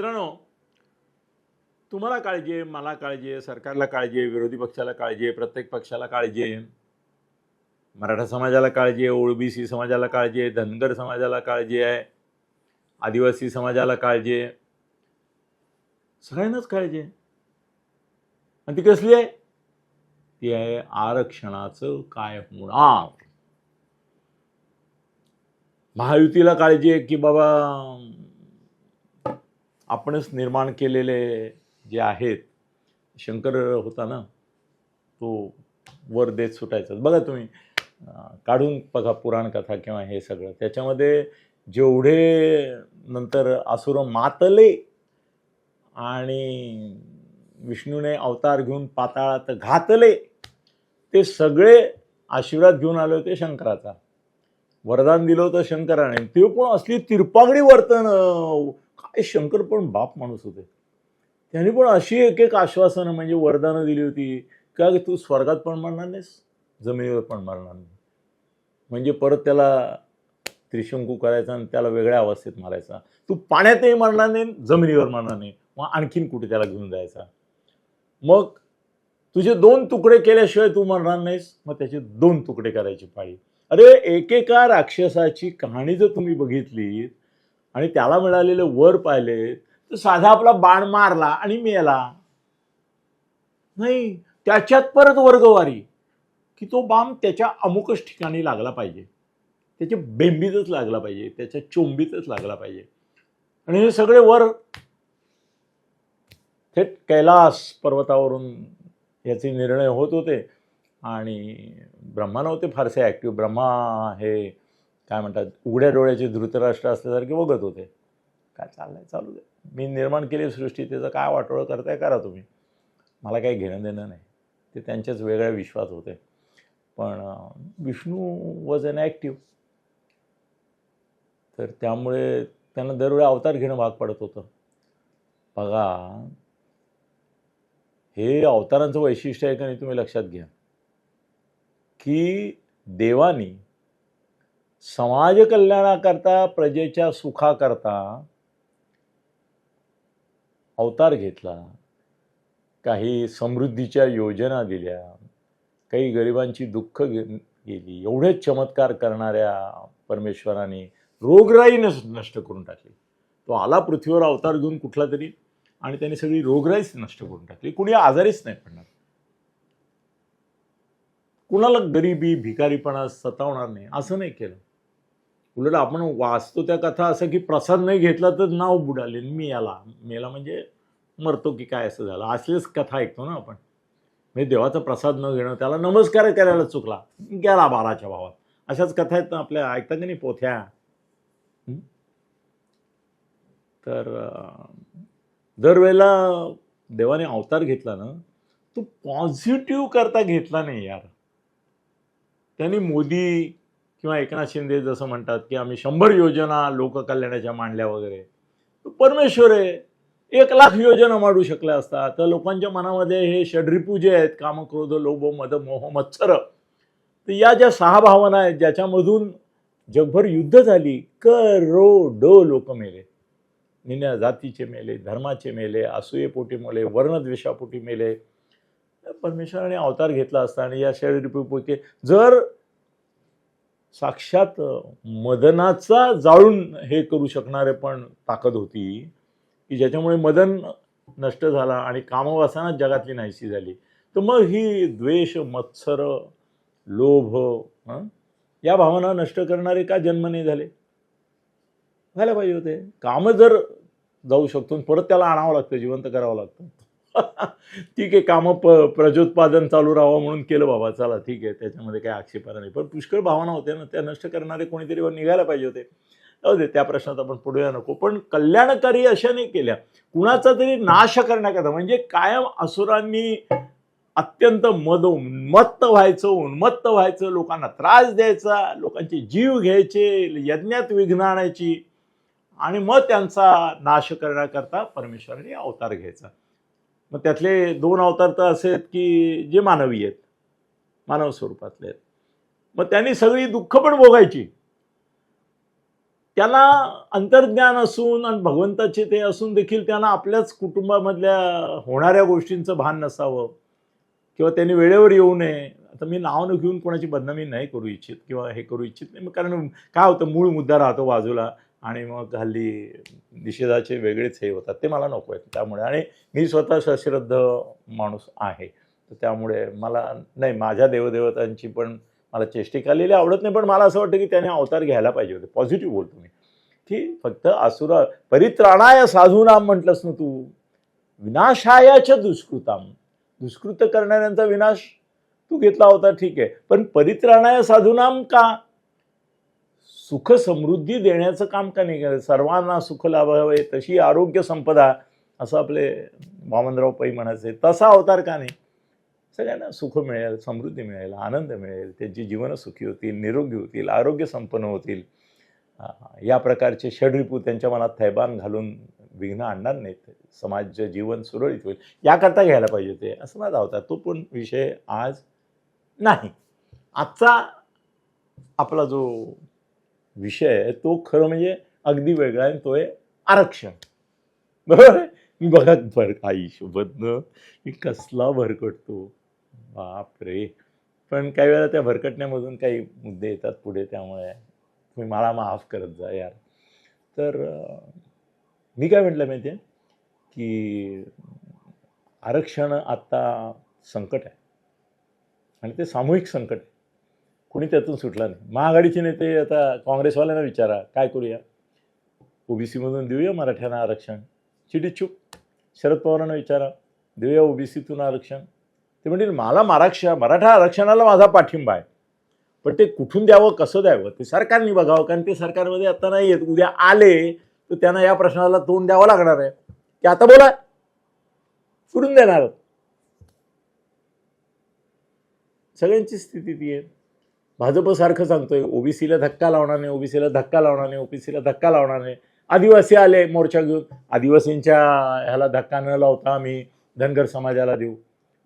मित्रांनो तुम्हाला काळजी आहे मला काळजी आहे सरकारला काळजी आहे विरोधी पक्षाला काळजी आहे प्रत्येक पक्षाला काळजी आहे. मराठा समाजाला काळजी आहे ओबीसी समाजाला काळजी आहे धनगर समाजाला काळजी आहे आदिवासी समाजाला काळजी आहे. सगळ्यांनाच काळजी आहे. आणि ती कसली आहे? ती आहे आरक्षणाचं काय होणार? महायुतीला काळजी आहे की बाबा आपणच निर्माण केलेले जे आहेत शंकर होता ना तो वर देत सुटायचा. बघा तुम्ही काढून बघा पुराण कथा किंवा हे सगळं. त्याच्यामध्ये जेवढे नंतर असुर मातले आणि विष्णूने अवतार घेऊन पाताळात घातले ते सगळे आशीर्वाद घेऊन आले होते शंकराचा. वरदान दिलं होतं शंकराने. ते पण असली तिरपागडी वर्तन काय शंकर पण बाप माणूस होते. त्यांनी पण अशी एक एक आश्वासनं म्हणजे वरदानं दिली होती का तू स्वर्गात पण मरणार नाहीस जमिनीवर पण मरणार नाही. म्हणजे परत त्याला त्रिशंकू करायचा आणि त्याला वेगळ्या अवस्थेत मारायचा. तू पाण्यातही मरणार नाही जमिनीवर मरणार नाही मग आणखीन कुठे त्याला घेऊन जायचा? मग तुझे दोन तुकडे केल्याशिवाय तू मरणार नाहीस मग त्याचे दोन तुकडे करायची पाळी. अरे एकेका राक्षसाची कहाणी जर तुम्ही बघितली आणि त्याला मिळालेले वर पाहिले तर साधा आपला बाण मारला आणि मेला. नाही त्याच्यात परत वर्गवारी की तो बाम त्याच्या अमुकच ठिकाणी लागला पाहिजे. त्याच्या बेंबीतच लागला पाहिजे त्याच्या चोंबीतच लागला पाहिजे. आणि हे सगळे वर थेट कैलास पर्वतावरून याचे निर्णय होत होते. आणि ब्रह्मा नव्हते फारसे ॲक्टिव्ह ब्रह्मा हे काय म्हणतात उघड्या डोळ्याचे धृतराष्ट्र असल्यासारखे बघत होते. काय चाललंय चालू दे. मी निर्माण केली सृष्टी त्याचं काय वाटोळं करताय करा तुम्ही. मला काही घेणं देणं नाही. ते त्यांच्याच वेगळ्या विश्वास होते. पण विष्णू वॉज अन ॲक्टिव्ह तर त्यामुळे त्यांना दरवेळी अवतार घेणं भाग पडत होतं. बघा हे अवतारांचं वैशिष्ट्य आहे का नाही तुम्ही लक्षात घ्या. की देवानी समाजकल्याणाकरता प्रजेच्या सुखाकरता अवतार घेतला. काही समृद्धीच्या योजना दिल्या. काही गरिबांची दुःख गेली. एवढे चमत्कार करणाऱ्या परमेश्वराने रोगराई नस नष्ट करून टाकली. तो आला पृथ्वीवर अवतार घेऊन कुठला तरी आणि त्याने सगळी रोगराईच नष्ट करून टाकली. कुणी आजारीच नाही पडणार. कुणाला गरिबी भिकारीपणा सतावणार नाही. असं नाही केलं. उलट आपण वाचतो त्या कथा असं की प्रसाद नाही घेतला तर नाव बुडाले मी याला मेला म्हणजे मरतो की काय असं झालं. असलेच कथा ऐकतो ना आपण. म्हणजे देवाचा प्रसाद न घेणं त्याला नमस्कार करायला चुकला. गेला बाराच्या भावात. अशाच कथा आहेत ना आपल्या. ऐकता की नाही पोथ्या? तर दरवेळेला देवाने अवतार घेतला ना तो पॉझिटिव्ह करता घेतला नाही यार. त्यांनी मोदी किंवा एकनाथ शिंदे जसं म्हणतात की आम्ही शंभर योजना लोककल्याणाच्या मांडल्या वगैरे. परमेश्वर आहे. एक लाख योजना मांडू शकल्या असतात तर लोकांच्या मनामध्ये हे षड्रिपू जे आहेत. काम क्रोध लोभ मद मोह मत्सर. तर या ज्या सहा भावना आहेत ज्याच्यामधून जगभर युद्ध झाली करोडो लोक मेले. निन्या जातीचे मेले धर्माचे मेले असूयेपोटी मेले वर्णद्वेषापोटी मेले. परमेश्वराने अवतार घेतला असता आणि या षड्रिपूपैकी जर साक्षात मदनाचा जाळून हे करू शकणारे पण ताकद होती की ज्याच्यामुळे मदन नष्ट झाला आणि कामवासनात जगातली नाहीशी झाली. तर मग ही द्वेष मत्सर लोभ हं? या भावना नष्ट करणारे का जन्म नाही झाले? व्हायला पाहिजे होते. कामं जर जाऊ शकतो परत त्याला आणावं लागतं जिवंत करावं लागतं. ठीक आहे कामं प प्रजोत्पादन चालू राहावं म्हणून केलं बाबा. चला ठीक आहे त्याच्यामध्ये काही आक्षेपार्ह नाही. पण पुष्कळ भावना होत्या ना त्या नष्ट करणारे कोणीतरी निघायला पाहिजे होते. जाऊ दे त्या प्रश्नात आपण पुढे नको. पण कल्याणकारी अशा नाही केल्या. कुणाचा तरी नाश करण्याकरता म्हणजे कायम असुरांनी अत्यंत मद उन्मत्त व्हायचं उन्मत्त व्हायचं लोकांना त्रास द्यायचा लोकांचे जीव घ्यायचे यज्ञात विघ्न आणायची आणि मग त्यांचा नाश करण्याकरता परमेश्वराने अवतार घ्यायचा. मग त्यातले दोन अवतार तर असे आहेत की जे मानवी आहेत मानव स्वरूपातले आहेत. मग त्यांनी सगळी दुःख पण भोगायची. त्यांना अंतर्ज्ञान असून आणि भगवंताचे ते असून देखील त्यांना आपल्याच कुटुंबामधल्या होणाऱ्या गोष्टींचं भान नसावं किंवा त्यांनी वेळेवर येऊ नये. आता मी नाव न घेऊन कोणाची बदनामी नाही करू इच्छित किंवा हे करू इच्छित नाही. कारण काय होतं? मूळ मुद्दा राहतो बाजूला. आणि मग हल्ली निषेधाचे वेगळेच हे होतात ते मला नको आहेत त्यामुळे. आणि मी स्वतः सश्रद्ध माणूस आहे तर त्यामुळे मला नाही माझ्या देवदेवतांची पण मला चेष्टी केलेली आवडत नाही पण मला असं वाटतं की त्याने अवतार घ्यायला पाहिजे होते. पॉझिटिव्ह बोलतो मी. की फक्त असुरा परित्राणाय साधूनाम म्हटलंस ना तू विनाशायाच्या दुष्कृताम. दुष्कृत करणाऱ्यांचा विनाश तू घेतला होता ठीक आहे. पण परित्राणाय साधूनाम का? सुख समृद्धी देण्याचं काम का नाही करत? सर्वांना सुख लाभावे तशी आरोग्य संपदा असं आपले वामनराव पै म्हणायचे. तसा अवतार का नाही? सगळ्यांना सुख मिळेल समृद्धी मिळेल आनंद मिळेल त्यांची जीवनं सुखी होतील निरोगी होतील आरोग्य संपन्न होतील. या प्रकारचे षडरिपू त्यांच्या मनात थैबान घालून विघ्न आणणार नाहीत. समाज जीवन सुरळीत होईल. याकरता घ्यायला पाहिजे ते असं माझा होता तो पण विषय आज नाही. आजचा आपला जो विषय आहे तो खरं म्हणजे अगदी वेगळा आहे आणि तो आहे आरक्षण. बरोबर आहे? मी बघा भर आई सोबतनं मी कसला भरकटतो. बापरे. पण काही वेळा त्या भरकटण्यामधून काही मुद्दे येतात पुढे त्यामुळे. तुम्ही मला माफ करत जा यार. तर मी काय म्हटलं माहिती आहे की आरक्षण आत्ता संकट आहे. आणि ते सामूहिक संकट आहे. कुणी त्यातून सुटला नाही. महाआघाडीचे नेते आता काँग्रेसवाल्यांना विचारा काय करूया? ओबीसीमधून देऊया मराठ्यांना आरक्षण. चिडी चूप शरद पवारांना विचारा देऊया ओबीसीतून आरक्षण. ते म्हणतील मला मराक्षा मराठा आरक्षणाला माझा पाठिंबा आहे. पण ते कुठून द्यावं कसं द्यावं? ते सरकारने बघावं कारण ते सरकारमध्ये आता नाही येत. उद्या आले तर त्यांना या प्रश्नाला तोंड द्यावं लागणार आहे. की आता बोला सोडून देणार. सगळ्यांची स्थिती ती आहे. भाजपसारखं सांगतोय ओबीसीला धक्का लावणार नाही ओबीसीला धक्का लावणार नाही ओबीसीला धक्का लावणार नाही. आदिवासी आले मोर्चा घेऊन आदिवासींच्या ह्याला धक्का न लावता आम्ही धनगर समाजाला देऊ.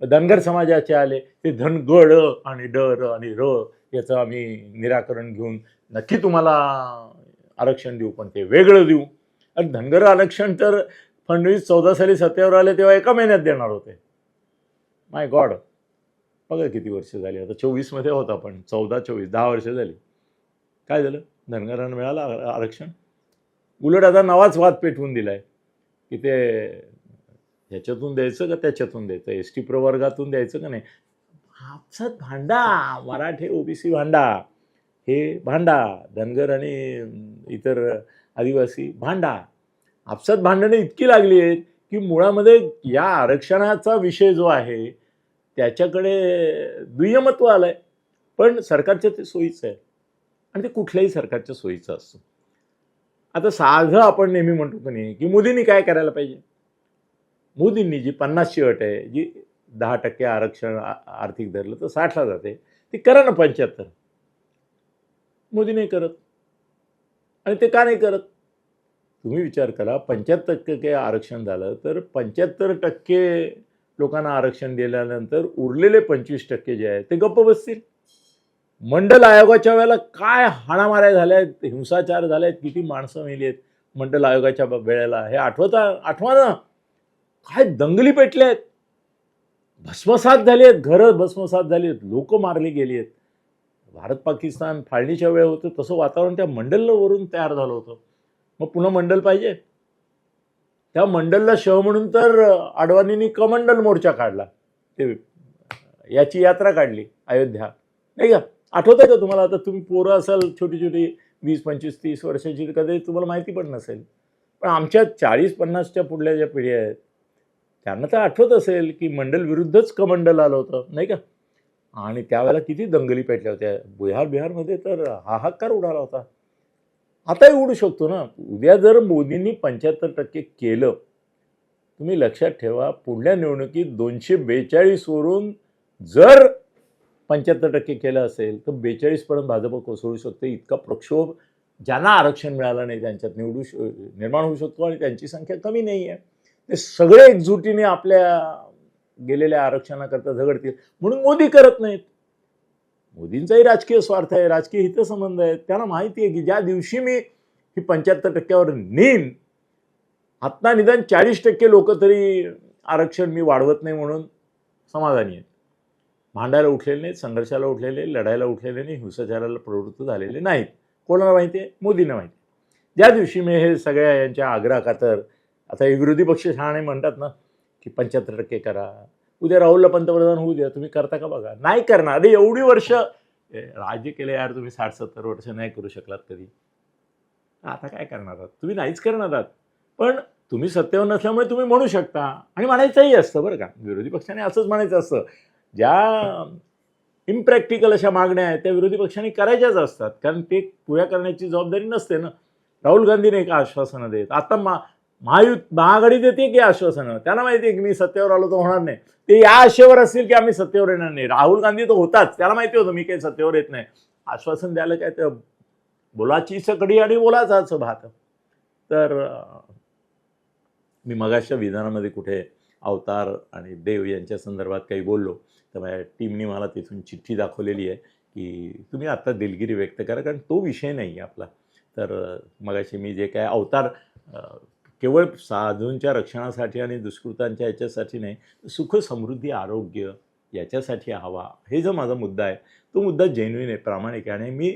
धनगर समाजाचे आले ते धनगड आणि डर आणि र याचं आम्ही निराकरण घेऊन नक्की तुम्हाला आरक्षण देऊ पण ते वेगळं देऊ. आणि धनगर आरक्षण तर फडणवीस चौदा साली सत्तेवर आले तेव्हा एका महिन्यात देणार होते. माय गॉड बघा किती वर्ष झाली आता चोवीसमध्ये होता पण चौदा चोवीस दहा वर्ष झाली. काय झालं? धनगरांना मिळालं आरक्षण? उलट आता नवाच वाद पेटवून दिलाय. की ते ह्याच्यातून द्यायचं का त्याच्यातून द्यायचं? एस टी प्रवर्गातून द्यायचं का नाही? आपसात भांडा मराठे ओबीसी भांडा. हे भांडा धनगर आणि इतर आदिवासी भांडा. आपसात भांडणं इतकी लागली आहेत की मुळामध्ये या आरक्षणाचा विषय जो आहे त्याच्याकडे दुय्यमत्व आलं आहे पण सरकारच्या ते सोयीचं आहे. आणि ते कुठल्याही सरकारच्या सोयीचं असतं. आता साधं आपण नेहमी म्हणतो की नाही की मोदींनी काय करायला पाहिजे? मोदींनी जी पन्नासची अट आहे जी दहा टक्के आरक्षण आर्थिक धरलं तर साठला जाते ती करा ना पंच्याहत्तर. मोदी नाही करत. आणि ते का नाही करत? तुम्ही विचार करा पंच्याहत्तर टक्के आरक्षण झालं तर पंच्याहत्तर टक्के लोकांना आरक्षण दिल्यानंतर उरलेले पंचवीस टक्के जे आहेत ते गप्प बसतील. मंडल आयोगाच्या वेळेला काय हाणामाऱ्या झाल्या आहेत हिंसाचार झाले आहेत किती माणसं मेली आहेत मंडल आयोगाच्या वेळेला? हे आठवता? आठवा ना. काय दंगली पेटल्या आहेत भस्मसात झाली आहेत घरं भस्मसात झाली आहेत लोक मारली गेली आहेत भारत पाकिस्तान फाळणीच्या वेळ होतं तसं वातावरण त्या मंडलवरून तयार झालं होतं. मग पुन्हा मंडल पाहिजे. त्या मंडलला शव म्हणून तर अडवाणींनी कमंडल मोर्चा काढला. ते याची यात्रा काढली अयोध्या. नाही का? आठवत आहे का तुम्हाला? आता तुम्ही पोरं असाल छोटी छोटी वीस पंचवीस तीस वर्षाची कधी तुम्हाला माहिती पण नसेल. पण आमच्या चाळीस पन्नासच्या पुढल्या ज्या पिढ्या आहेत त्यांना तर आठवत असेल की मंडल विरुद्धच कमंडल आलं होतं नाही का? आणि त्यावेळेला किती दंगली पेटल्या होत्या. बिहार बिहारमध्ये तर हाहाकार उडाला होता. आताही उडू शकतो ना. उद्या जर मोदींनी पंच्याहत्तर टक्के केलं तुम्ही लक्षात ठेवा पुढल्या निवडणुकीत दोनशे बेचाळीसवरून जर पंच्याहत्तर टक्के केलं असेल तर बेचाळीसपर्यंत भाजप कोसळू शकते. इतका प्रक्षोभ ज्यांना आरक्षण मिळालं नाही त्यांच्यात निवडू श निर्माण होऊ शकतो आणि त्यांची संख्या कमी नाही आहे ते सगळे एकजुटीने आपल्या गेलेल्या आरक्षणाकरता झगडतील. म्हणून मोदी करत नाहीत. मोदींचाही राजकीय स्वार्थ आहे राजकीय हितसंबंध आहे त्यांना माहिती आहे की ज्या दिवशी मी ही पंच्याहत्तर टक्क्यावर नेईन आत्ता निदान चाळीस टक्के लोक तरी आरक्षण मी वाढवत नाही म्हणून समाधानी आहेत. भांडायला उठलेले नाहीत संघर्षाला उठलेले लढायला उठलेले नाही हिंसाचाराला प्रवृत्त झालेले नाहीत. कोणाला माहिती आहे? मोदींना माहिती आहे. ज्या दिवशी मी हे सगळ्या यांच्या आग्रहाखातर आता हे विरोधी पक्ष शहाणे म्हणतात ना की पंच्याहत्तर टक्के करा उद्या राहुलला पंतप्रधान होऊ द्या तुम्ही करता का बघा? नाही करणार. अरे एवढी वर्ष राज्य केलं यार तुम्ही साठ सत्तर वर्ष नाही करू शकलात कधी. आता काय करणार आहात? तुम्ही नाहीच करणार आहात. पण तुम्ही सत्तेवर नसल्यामुळे तुम्ही म्हणू शकता. आणि म्हणायचंही असतं बरं का. विरोधी पक्षाने असंच म्हणायचं असतं. ज्या इम्प्रॅक्टिकल अशा मागण्या आहेत त्या विरोधी पक्षांनी करायच्याच असतात. कारण ते पुऱ्या करण्याची जबाबदारी नसते ना. राहुल गांधीने एक आश्वासनं देत. आता मा महायुत महाआघाडी देते की आश्वासनं त्यांना माहिती आहे की मी सत्तेवर आलो तर होणार नाही. ते या आशेवर असतील की आम्ही सत्तेवर येणार नाही. राहुल गांधी तर होताच. त्याला माहिती होतं मी काही सत्तेवर येत नाही. आश्वासन द्यायला काय तर बोलाची सकडी आणि बोलाचाच भात तर मी मगाशच्या विधानामध्ये कुठे अवतार आणि देव यांच्या संदर्भात काही बोललो तर माझ्या टीमने मला तिथून चिठ्ठी दाखवलेली आहे की तुम्ही आत्ता दिलगिरी व्यक्त करा कारण तो विषय नाही आहे आपला. तर मगाशी मी जे काय अवतार केवळ साधूंच्या रक्षणासाठी आणि दुष्कृतांच्या याच्यासाठी नाही सुख समृद्धी आरोग्य याच्यासाठी हवा. हे जो माझा मुद्दा आहे तो मुद्दा जेन्युइन आहे प्रामाणिक आहे आणि मी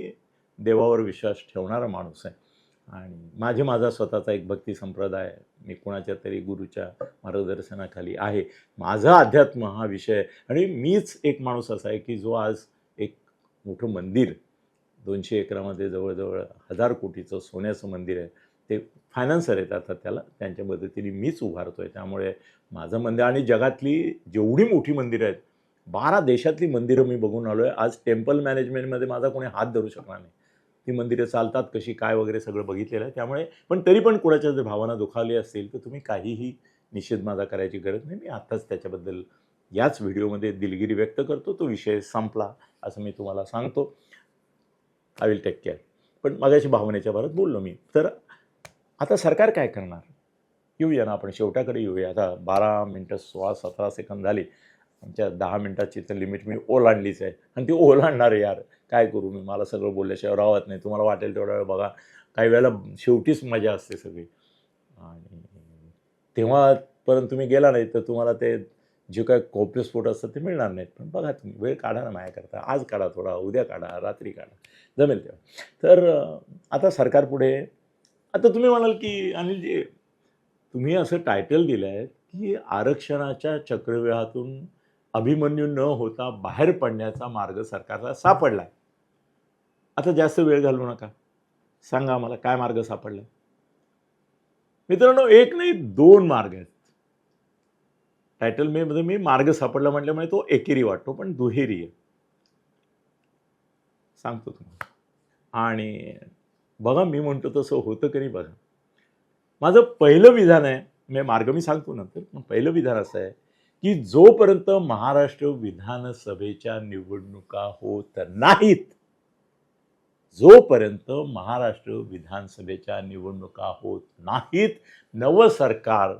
देवावर विश्वास ठेवणारा माणूस आहे. आणि माझे माझा स्वतःचा एक भक्ती संप्रदाय मी कुणाच्या तरी गुरुच्या मार्गदर्शनाखाली आहे. माझा अध्यात्म हा विषय आहे आणि मीच एक माणूस असा आहे की जो आज एक मोठं मंदिर दोनशे एकरामध्ये जवळजवळ हजार कोटीचं सोन्याचं मंदिर आहे ते फायनान्सर आहेत आता त्याला त्यांच्या मदतीने मीच उभारतो आहे त्यामुळे माझं मंदिर आणि जगातली जेवढी मोठी मंदिरं आहेत बारा देशातली मंदिरं मी बघून आलो आहे आज टेम्पल मॅनेजमेंटमध्ये माझा कोणी हात धरू शकणार नाही. ती मंदिरं चालतात कशी काय वगैरे सगळं बघितलेलं आहे. त्यामुळे पण तरी पण कुणाच्या जर भावना दुखावली असतील तर तुम्ही काहीही निषेध माझा करायची गरज नाही. मी आत्ताच त्याच्याबद्दल याच व्हिडिओमध्ये दिलगिरी व्यक्त करतो. तो विषय संपला असं मी तुम्हाला सांगतो. आय विल टेक केअर पण मगाशी भावनेच्या भारत बोललो मी. तर आता सरकार काय करणार? येऊया ना आपण शेवटाकडे येऊया. आता बारा मिनटं सोळा सतरा सेकंद झाली. आमच्या दहा मिनटाची तर लिमिट मी ओलांडलीच आहे. आणि ती ओलांडणार आहे यार. काय करू मी? मला सगळं बोलल्याशिवाय राहत नाही. तुम्हाला वाटेल तेवढा वेळ बघा. काही वेळेला शेवटीच मजा असते सगळी. आणि तेव्हापर्यंत तुम्ही गेला नाही तर तुम्हाला ते जे काय कॉप्यस्फोट असतात ते मिळणार नाहीत. पण बघा तुम्ही वेळ काढा ना माझ्याकरता आज काढा थोडा उद्या काढा रात्री काढा. जमेल तेव्हा. तर आता आता सरकारपुढे आता तुम्ही म्हणाल की अनिलजी तुम्ही असं टायटल दिलं आहे की आरक्षणाच्या चक्रव्यूहातून अभिमन्यू न होता बाहेर पडण्याचा मार्ग सरकारला सापडला आहे आता जास्त वेळ घालवू नका. सांगा आम्हाला काय मार्ग सापडला मित्रांनो एक नाही दोन मार्ग आहेत. टायटल मे मध्ये मी मार्ग सापडला म्हटल्यामुळे तो एकेरी वाटतो पण दुहेरी आहे. सांगतो तुम्हाला. आणि बघा मी म्हणतो तसं होतं की नाही बघा. माझं पहिलं विधान आहे मी मार्ग मी सांगतो नंतर पण पहिलं विधान असं आहे की जोपर्यंत महाराष्ट्र विधानसभेच्या निवडणुका होत नाहीत जोपर्यंत महाराष्ट्र विधानसभेच्या निवडणुका होत नाहीत नवं सरकार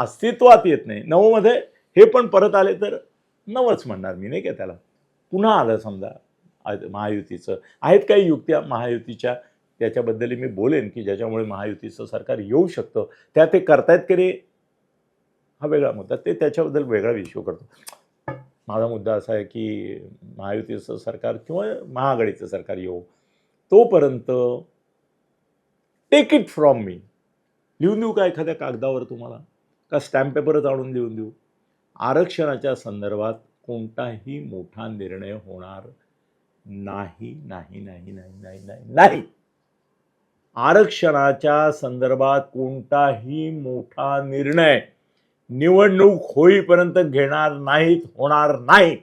अस्तित्वात येत नाही. नवमध्ये हे पण परत आले तर नवंच म्हणणार मी नाही का त्याला? पुन्हा आलं समजा महायुतीचं. आहेत काही युक्त्या महायुतीच्या त्याच्याबद्दल मी बोलेन की ज्याच्यामुळे महायुतीचं सरकार येऊ शकतं. त्या ते करतायत की रे हा वेगळा मुद्दा. ते त्याच्याबद्दल वेगळा विषय करतो. माझा मुद्दा असा आहे की महायुतीचं सरकार किंवा महाआघाडीचं सरकार येऊ तोपर्यंत टेक इट फ्रॉम मी लिहून देऊ का एखाद्या कागदावर तुम्हाला? का स्टॅम्प पेपरच आणून देऊन देऊ? आरक्षणाच्या संदर्भात कोणताही मोठा निर्णय होणार नाही नाही नाही नाही नाही नाही नाही. आरक्षणाच्या संदर्भात कोणताही मोठा निर्णय निवडणूक होईपर्यंत घेणार नाहीत होणार नाही.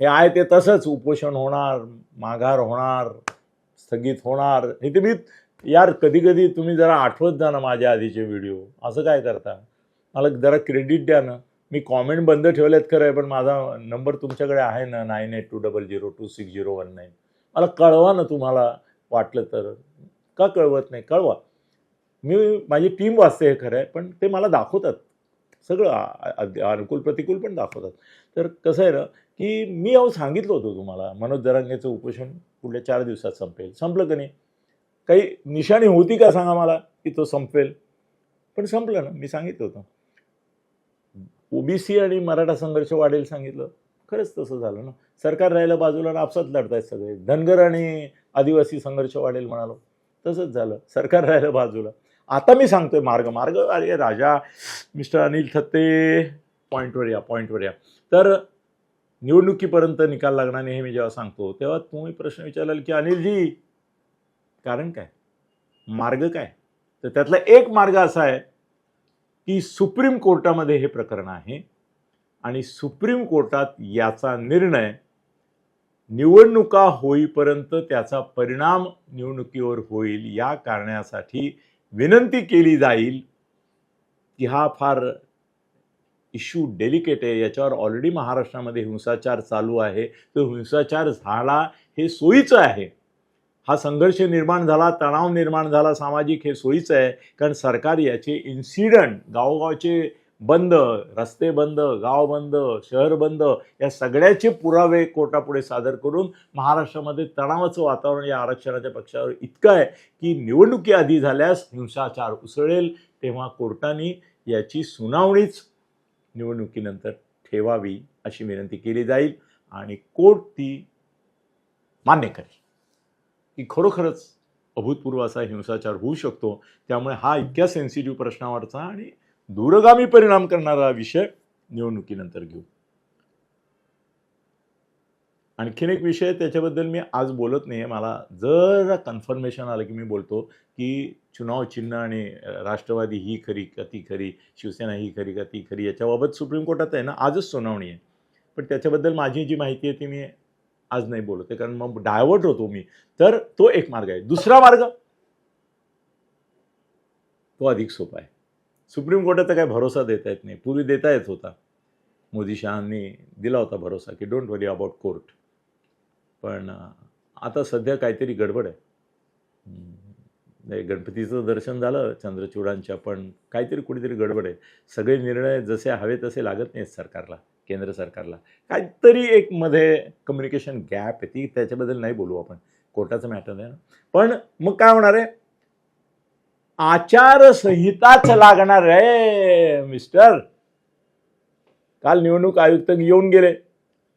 हे आहे ते तसंच उपोषण होणार माघार होणार स्थगित होणार. हे तुम्ही यार कधी कधी तुम्ही जरा आठवत जा ना माझ्या आधीचे व्हिडिओ. असं काय करता? मला जरा क्रेडिट द्या ना. मी कॉमेंट बंद ठेवलेत खरं आहे पण माझा नंबर तुमच्याकडे आहे ना nine eight two double zero two six zero one nine. मला कळवा ना तुम्हाला वाटलं तर. का कळवत नाही. कळवा. मी माझी टीम वाचते हे खरं आहे पण ते मला दाखवतात. सगळं अनुकूल प्रतिकूल पण दाखवतात. तर कसं आहे ना की मी अहो सांगितलं होतं तुम्हाला मनोज दरांगेचं उपोषण पुढल्या चार दिवसात संपेल. संपलं का नाही? काही निशाणी होती का सांगा मला की तो संपेल? पण संपलं ना मी सांगितलं होतं. ओबीसी आणि मराठा संघर्ष वाढेल सांगितलं. खरंच तसं झालं ना. सरकार राहिलं बाजूला आणि आपसात लढतायत सगळे. धनगर आणि आदिवासी संघर्ष वाढेल म्हणालो. तसंच झालं. सरकार राहिलं बाजूला. आता मी सांगतोय मार्ग. मार्ग अरे राजा मिस्टर अनिल थत्ते पॉईंटवर या पॉईंटवर या. तर निवडणुकीपर्यंत निकाल लागणार नाही हे मी जेव्हा सांगतो तेव्हा तुम्ही प्रश्न विचाराल की अनिलजी कारण काय? मार्ग काय? तर त्यातला एक मार्ग असा आहे की सुप्रीम कोर्टामध्ये हे प्रकरण आहे आणि सुप्रीम कोर्टात याचा निर्णय निवडणुका होईपर्यंत त्याचा परिणाम निवडणुकीवर होईल या कारणासाठी विनंती केली जाईल की हा फार इश्यू डेलिकेट आहे. याच्यावर ऑलरेडी महाराष्ट्रामध्ये हिंसाचार चालू आहे. तो हिंसाचार झाला हे सोयीचं आहे. हा संघर्ष निर्माण झाला तणाव निर्माण झाला सामाजिक हे सोयीचं आहे. कारण सरकार याचे इन्सिडंट गावोगावचे बंद रस्ते बंद गाव बंद शहर बंद या सगळ्याचे पुरावे कोर्टापुढे सादर करून महाराष्ट्रामध्ये तणावाचं वातावरण या आरक्षणाच्या पक्षावर इतकं आहे की निवडणुकी आधी झाल्यास हिंसाचार उसळेल तेव्हा कोर्टाने याची सुनावणीच निवडणुकीनंतर ठेवावी अशी विनंती केली जाईल आणि कोर्ट ती मान्य करेल. की खरोखरच अभूतपूर्व असा हिंसाचार होऊ शकतो त्यामुळे हा इतक्या सेन्सिटिव्ह प्रश्नावरचा आणि दूरगामी परिणाम करणारा विषय निवडणुकीनंतर घेऊ. आणखीन एक विषय त्याच्याबद्दल मी आज बोलत नाही मला जर कन्फर्मेशन आलं की मी बोलतो की चुनाव चिन्ह आणि राष्ट्रवादी ही खरी का ती खरी शिवसेना ही खरी का ती खरी याच्याबाबत सुप्रीम कोर्टात आहे ना आजच सुनावणी आहे. पण त्याच्याबद्दल माझी जी माहिती आहे ती मी आज नाही बोलत आहे. कारण मग डायव्हर्ट होतो मी. तर तो एक मार्ग आहे. दुसरा मार्ग? तो अधिक सोपा आहे. सुप्रीम कोर्टाचा काय भरोसा देता येत नाही. पूर्वी देता येत होता. मोदी शहांनी दिला होता भरोसा की डोंट वरी अबाउट कोर्ट पण आता सध्या काहीतरी गडबड आहे. नाही, गणपतीचं दर्शन झालं चंद्रचूडांच्या पण काहीतरी कुठेतरी गडबड आहे. सगळे निर्णय जसे हवे तसे लागत नाहीत सरकारला केंद्र सरकारला. काहीतरी एक मध्ये कम्युनिकेशन गॅप आहे. ती त्याच्याबद्दल नाही बोलू आपण. कोर्टाचं मॅटर आहे ना. पण मग काय होणार आहे? आचारसंहिताच लागणार आहे मिस्टर. काल निवडणूक आयुक्त येऊन गेले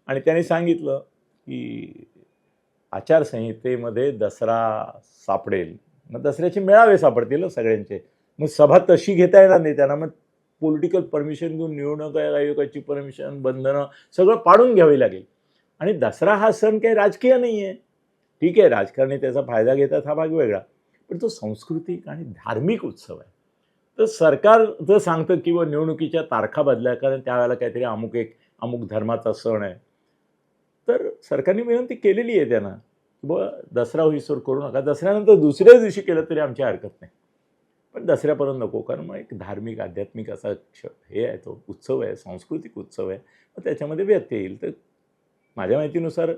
आणि त्यांनी सांगितलं की आचारसंहितेमध्ये दसरा सापडेल. मग दसऱ्याचे मेळावे सापडतील सगळ्यांचे. मग सभा तशी घेता येणार नाही त्यांना. मग पॉलिटिकल परमिशन घेऊन निवडणूक आयोगाची परमिशन बंधनं सगळं पाडून घ्यावी लागेल. आणि दसरा हा सण काही राजकीय नाही आहे ठीक आहे राजकारणी त्याचा फायदा घेतात हा भाग वेगळा. पण तो सांस्कृतिक आणि धार्मिक उत्सव आहे. तर सरकार जर सांगतं की बुवा निवडणुकीच्या तारखा बदल्या कारण त्यावेळेला काहीतरी अमुक एक अमुक धर्माचा सण आहे. तर सरकारने विनंती केलेली आहे त्यांना की बुवा दसरा होईसर करू नका. दसऱ्यानंतर दुसऱ्या दिवशी केलं तरी आमची हरकत नाही. पण दसऱ्यापर्यंत नको कारण मग एक धार्मिक आध्यात्मिक असा क्ष हे आहे तो उत्सव आहे सांस्कृतिक उत्सव आहे. मग त्याच्यामध्ये व्यत्यय येईल. तर माझ्या माहितीनुसार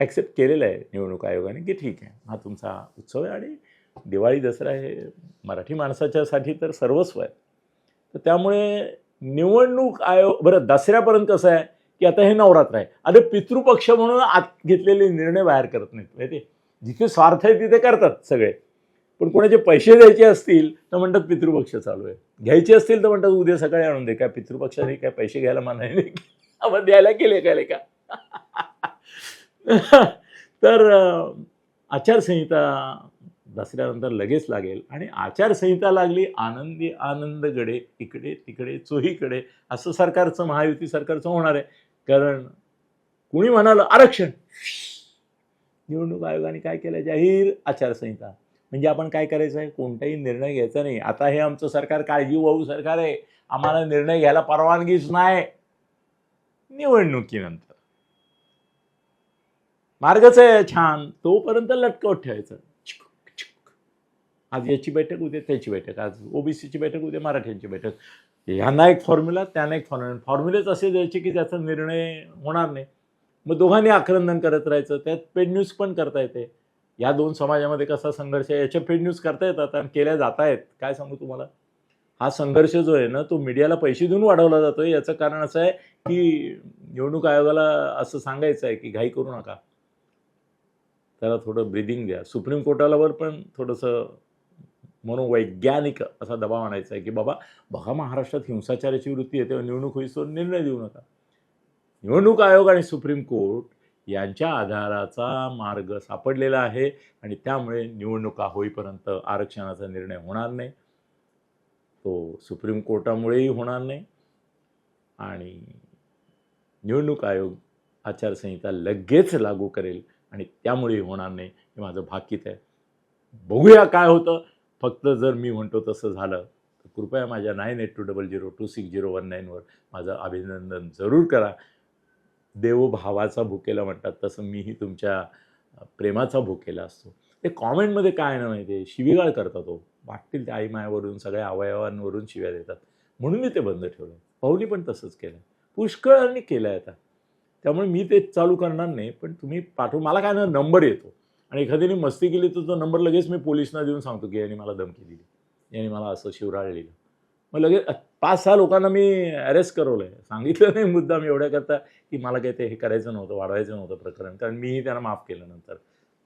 ॲक्सेप्ट केलेलं आहे निवडणूक आयोगाने की ठीक आहे. हा तुमचा उत्सव आहे आणि दिवाळी दसरा हे मराठी माणसाच्यासाठी तर सर्वस्व आहे. तर त्यामुळे निवडणूक आयोग बरं दसऱ्यापर्यंत कसं आहे की आता हे नवरात्र आहे. अरे पितृपक्ष म्हणून आत घेतलेले निर्णय बाहेर करत नाहीत. माहिती आहे? जिथे स्वार्थ आहे तिथे करतात सगळे. पण कोणाचे पैसे द्यायचे असतील तर म्हणतात पितृपक्ष चालू आहे. घ्यायचे असतील तर म्हणतात उद्या सकाळी आणून दे. काय पितृपक्षाने काय पैसे घ्यायला मानाय नाही आपण द्यायला केले काय का? तर आचारसंहिता दसऱ्यानंतर लगेच लागेल आणि आचारसंहिता लागली आनंदी आनंद गडे इकडे तिकडे चोहीकडे असं सरकारचं महायुती सरकारचं होणार आहे. कारण कुणी म्हणालं आरक्षण. निवडणूक आयोगाने काय केलं जाहीर आचारसंहिता. म्हणजे आपण काय करायचं आहे? कोणताही निर्णय घ्यायचा नाही. आता हे आमचं सरकार काळजी वाहू सरकार आहे. आम्हाला निर्णय घ्यायला परवानगीच नाही. निवडणुकीनंतर. मार्गच आहे छान. तोपर्यंत लटकवत ठेवायचं. आज याची बैठक उद्या त्याची बैठक आज ओबीसीची बैठक उद्या मराठ्यांची बैठक. ह्यांना एक फॉर्म्युला त्यांना एक फॉर्म्युला फॉर्म्युलेच असे द्यायचे की त्याचा निर्णय होणार नाही. मग दोघांनी आक्रंदन करत राहायचं त्यात पेड न्यूज पण करता येते. या दोन समाजामध्ये कसा संघर्ष आहे याच्या पेड न्यूज करता येतात आणि केल्या जात आहेत काय सांगू तुम्हाला? हा संघर्ष जो आहे ना तो मीडियाला पैसे देऊन वाढवला जातो याचं कारण असं आहे की निवडणूक आयोगाला असं सांगायचं आहे की घाई करू नका. त्याला थोडं ब्रिदिंग द्या. सुप्रीम कोर्टाला पण थोडंसं मनोवैज्ञानिक असा दबाव आणायचा आहे की बाबा बघा महाराष्ट्रात हिंसाचाराची वृत्ती आहे तेव्हा निवडणूक होईस निर्णय देऊ नका. निवडणूक आयोग आणि सुप्रीम कोर्ट यांच्या आधाराचा मार्ग सापडलेला आहे आणि त्यामुळे निवडणुका होईपर्यंत आरक्षणाचा निर्णय होणार नाही. तो सुप्रीम कोर्टामुळेही होणार नाही. आणि निवडणूक आयोग आचारसंहिता लगेच लागू करेल आणि त्यामुळेही होणार नाही हे माझं भाकीत आहे. बघूया काय होतं. फक्त जर मी म्हणतो तसं झालं तर कृपया माझ्या nine eight two double zero two six zero one नाईनवर माझं अभिनंदन जरूर करा. देवभावाचा भुकेला म्हणतात तसं मीही तुमच्या प्रेमाचा भुकेला असतो. ते कॉमेंटमध्ये काय ना माहिती आहे शिवीगाळ करतात तो वाटतील त्या आई मायावरून सगळ्या अवयवांवरून शिव्या देतात. म्हणून मी ते बंद ठेवलं पाहुली पण तसंच केलं पुष्कळांनी केलं आहे आता. त्यामुळे मी ते चालू करणार नाही पण तुम्ही पाठवून मला काय ना नंबर येतो. आणि एखाद्याने मस्ती केली तर तो नंबर लगेच मी पोलिसांना देऊन सांगतो की यांनी मला धमकी दिली. यांनी मला असं शिवराळ लिहिलं. मग लगेच पाच सहा लोकांना मी अरेस्ट करवलं आहे सांगितलं नाही मुद्दा मी एवढ्या करता की मला काही ते हे करायचं नव्हतं वाढवायचं नव्हतं प्रकरण. कारण मीही त्यांना माफ केलं नंतर.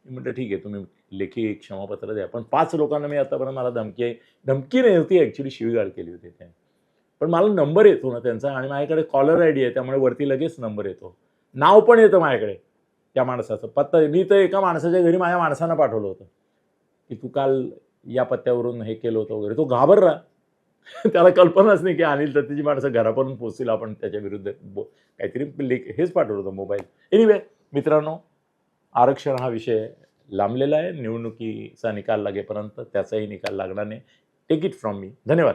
मी म्हटलं ठीक आहे तुम्ही लेखी क्षमापत्र द्या. पण पाच लोकांना मी आतापर्यंत मला धमकी आहे धमकी नाही होती ॲक्च्युली शिवीगाळ केली होती त्या पण मला नंबर येतो ना त्यांचा आणि माझ्याकडे कॉलर आय डी आहे त्यामुळे वरती लगेच नंबर येतो. नाव पण येतं माझ्याकडे. त्या माणसाचं. पत्ता मी तर एका माणसाच्या घरी माझ्या माणसानं पाठवलं होतं. की तू काल या पत्त्यावरून हे केलं होतं वगैरे. तो घाबरला. त्याला कल्पनाच नाही की अनिल दत्तीची माणसं घरापर्यंत पोचतील आपण त्याच्या विरुद्ध. बो काहीतरी लेख हेच पाठवलं होतं मोबाईल. एनिवे मित्रांनो आरक्षण हा विषय लांबलेला आहे. निवडणुकीचा निकाल लागेपर्यंत त्याचाही निकाल लागणार नाही. टेक इट फ्रॉम मी धन्यवाद.